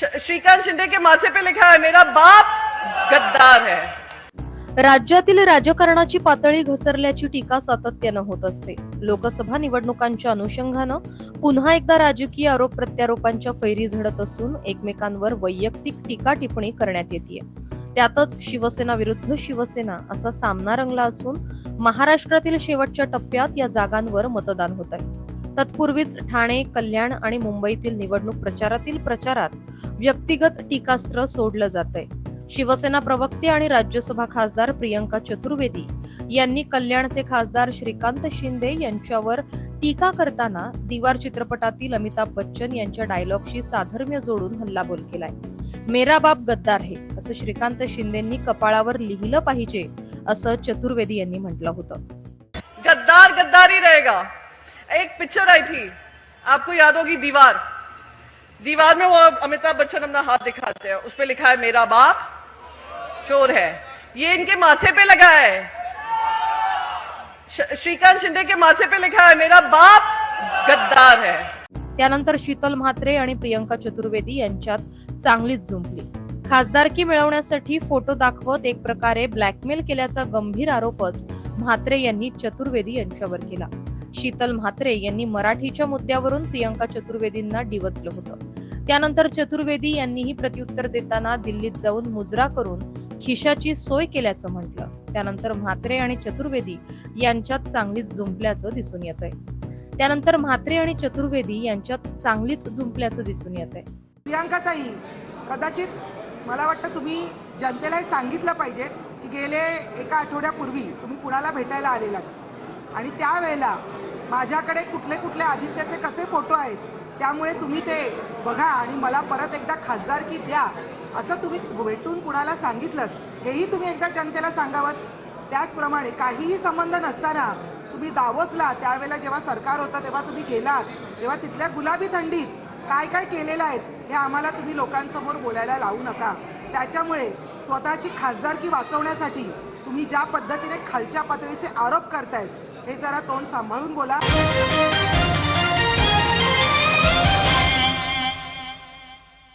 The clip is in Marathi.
श्रीकांत शिंदे के माथे पे लिखा है मेरा बाप गद्दार है। राज्यातील राजकारणाची पातळी घसरल्याची टीका सातत्यानं होत असते. लोकसभा निवडणुकांच्या अनुषंगानं पुन्हा एकदा राजकीय आरोप प्रत्यारोपांच्या फैरी झडत असून एकमेकांवर वैयक्तिक टीका टिप्पणी करण्यात येते त्यातच शिवसेना विरुद्ध शिवसेना असा सामना रंगला असून महाराष्ट्रातील शेवटच्या टप्प्यात या जागांवर मतदान होत आहे तत्पूर्वीच ठाणे कल्याण आणि मुंबईतील निवडणूक प्रचारातील प्रचारात व्यक्तिगत टीकास्त्र सोडलं जात आहे शिवसेना प्रवक्ते आणि राज्यसभा खासदार प्रियंका चतुर्वेदी यांनी कल्याणचे खासदार श्रीकांत शिंदे यांच्यावर टीका करताना दिवार चित्रपटातील अमिताभ बच्चन यांच्या डायलॉगशी साधर्म्य जोडून हल्लाबोल केलाय. मेरा बाप गद्दार हे असं श्रीकांत शिंदेंनी कपाळावर लिहिलं पाहिजे असं चतुर्वेदी यांनी म्हटलं होतं. गद्दार गद्दारी रहेगा. एक पिक्चर आई थी। आपको याद होगी दीवार। दीवार में वो अमिताभ बच्चन अपना हाथ दिखाते हैं। उस पर लिखा है मेरा बाप चोर है। ये इनके माथे पे लगा है। श्रीकांत शिंदे के माथे पे लिखा है मेरा बाप गद्दार है। त्यानंतर शीतल म्हात्रे आणि प्रियंका चतुर्वेदी यांच्यात चांगलीच जुंपली खासदारकी मिळवण्यासाठी फोटो दाखवत एक प्रकारे ब्लॅकमेल केल्याचा गंभीर आरोपच म्हात्रे यांनी चतुर्वेदी यांच्यावर केला. शीतल म्हात्रे यांनी मराठीच्या मुद्द्यावरून प्रियंका चतुर्वेदींना डिवचलं होतं. त्यानंतर चतुर्वेदी यांनीही प्रत्युत्तर देताना दिल्लीत जाऊन मुजरा करून खिशाची सोय केल्याचं म्हटलं. त्यानंतर म्हात्रे आणि चतुर्वेदी यांच्यात चांगलीच जुंपल्याचं दिसून येत आहे त्यानंतर म्हात्रे आणि चतुर्वेदी यांच्यात चांगलीच जुंपल्याचं दिसून येत आहे प्रियांकाताई कदाचित मला वाटतं तुम्ही जनतेला हे सांगितलं पाहिजे की गेले एका आठवड्यापूर्वी तुम्ही कुणाला भेटायला आलेला आणि त्यावेळेला माझ्याकडे कुठले कुठले आदित्याचे कसे फोटो आहेत त्यामुळे तुम्ही ते बघा आणि मला परत एकदा खासदारकी द्या असं तुम्ही भेटून कुणाला सांगितलं हेही तुम्ही एकदा जनतेला सांगावं. त्याचप्रमाणे काहीही संबंध नसताना तुम्ही दावोसला त्यावेळेला जेव्हा सरकार होतं तेव्हा तुम्ही गेलात तेव्हा तिथल्या गुलाबी थंडीत काय काय केलेलं आहेत हे आम्हाला तुम्ही लोकांसमोर बोलायला लावू नका. त्याच्यामुळे स्वतःची खासदारकी वाचवण्यासाठी तुम्ही ज्या पद्धतीने खालच्या पातळीचे आरोप करतायत हे जरा तोंड सांभाळून बोला.